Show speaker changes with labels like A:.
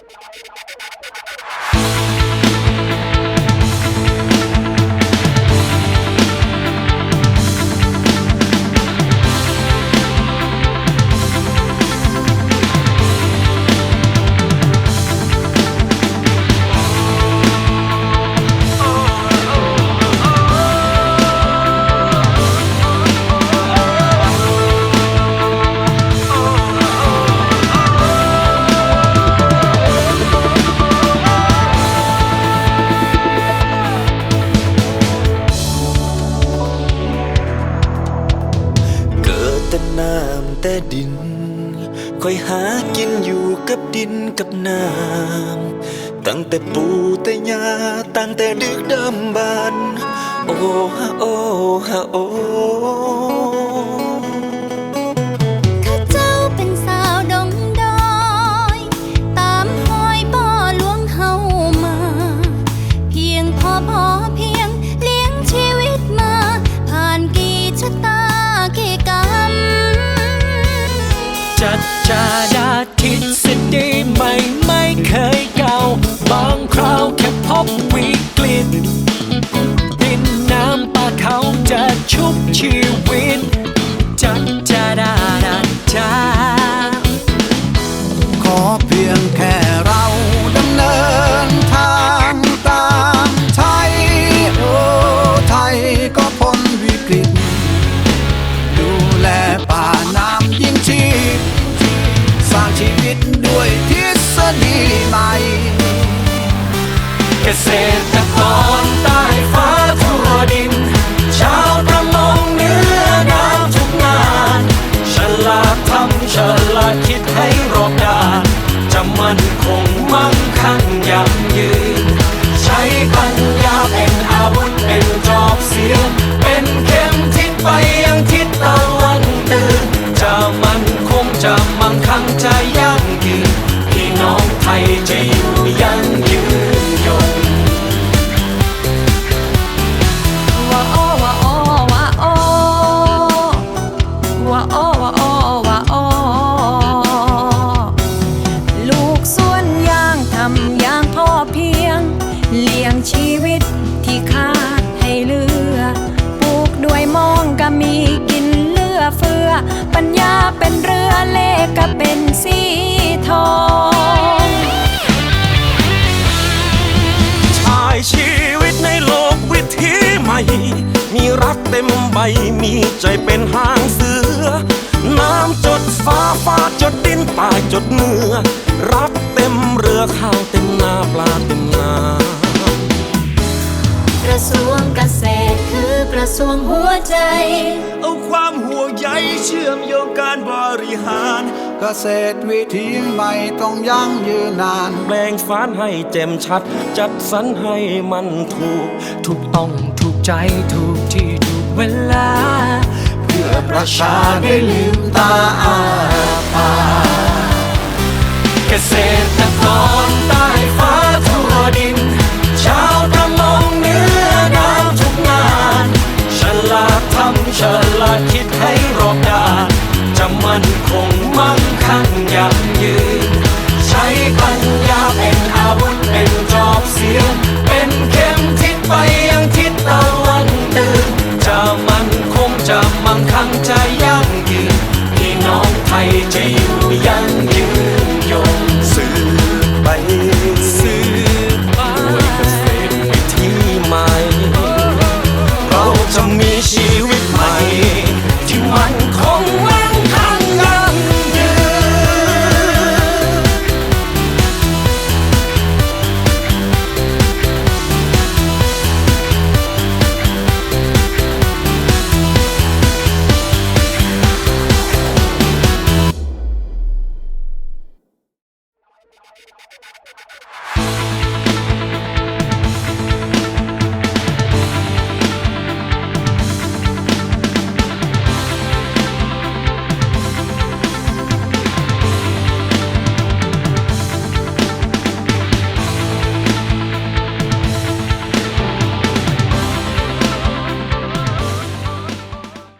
A: I'm sorry. ดิน คอยหากินอยู่กับดินกับน้ำตั้งแต่ปู่แต่ย่าตั้งแต่ดึกดำบรรโอ้ฮะโอ้ฮะโอ้
B: จัดจาดาทิศสดีไม่ไม่เคยเก่า บางคราวแค่พบวิกฤตดินน้ำป่าเขาจะชุบชีว
C: จะ
D: เป็นสีทอง
C: ชายชีวิตในโลกวิถีใหม่ มีรักเต็มใบ มีใจเป็นหางเสือ น้ำจดฟ้าฟ้าจดดินป่าจดเนื้อ รักเต็มเรือข้าวเต็มนาปลาเต็มนา
E: กระทรวงเกษตรคือกระทรวงหัวใจ เอาความห่
F: วงใยเชื่อมโยงการบริหาร
G: เกษตรวิถีใหม่ต้องยั่งยืนนาน แป
C: ลงฟ้านให้เจ่มชัด จัดสรรให้มันถูก ถูกต้องถ
H: ูกใจถูกที่ถูกเวลา
G: เพื่อประชาได้ลืมตาอาปา
C: เกษตรกรใต้ฟ้าทั่วดิน ชาวประมงเนื้
B: อ
C: นาวทุกง
B: าน
C: ฉลาดทำฉลาดคิดให้รอบด้านจะมั่นคง ทั้งยั่งยืน